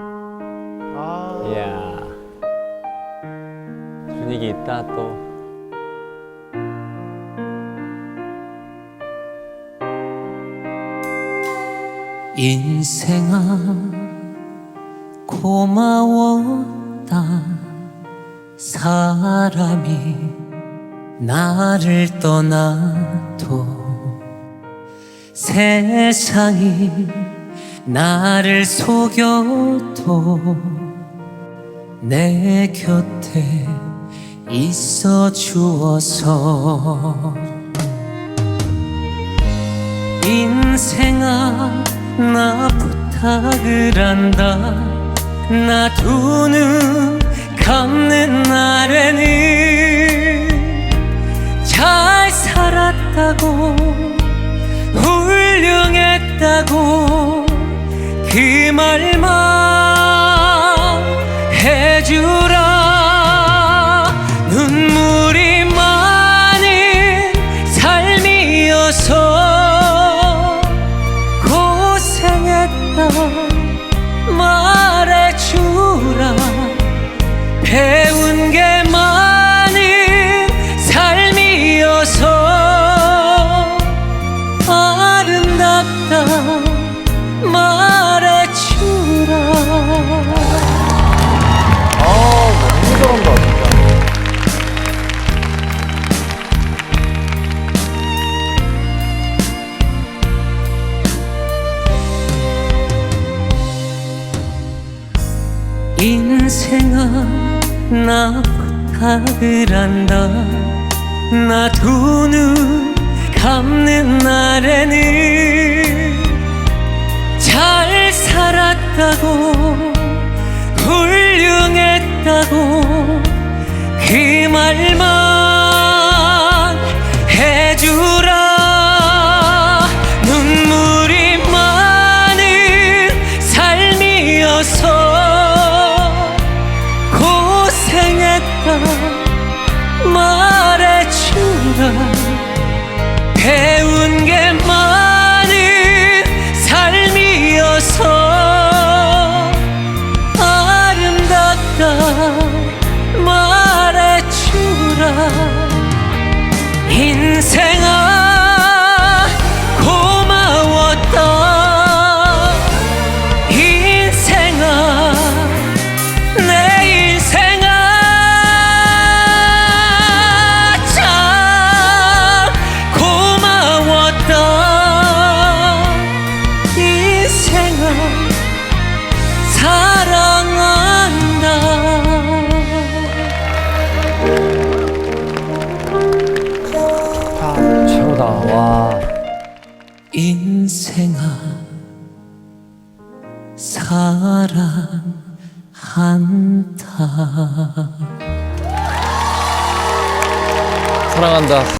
아, 이야. 분위기 있다 또. 인생아 고마웠다. 사람이 나를 떠나도 세상이 나를 속여도 내 곁에 있어 주어서 인생아 나 부탁을 한다. 나 두 눈 감는 날에는 그 말만 인생아 나 부탁을 한다. 나 두 눈 감는 날에는 잘 살았다고 훌륭했다고 그 말만 말해 사랑한다. 최고다. 와. 인생아 사랑한다. 사랑한다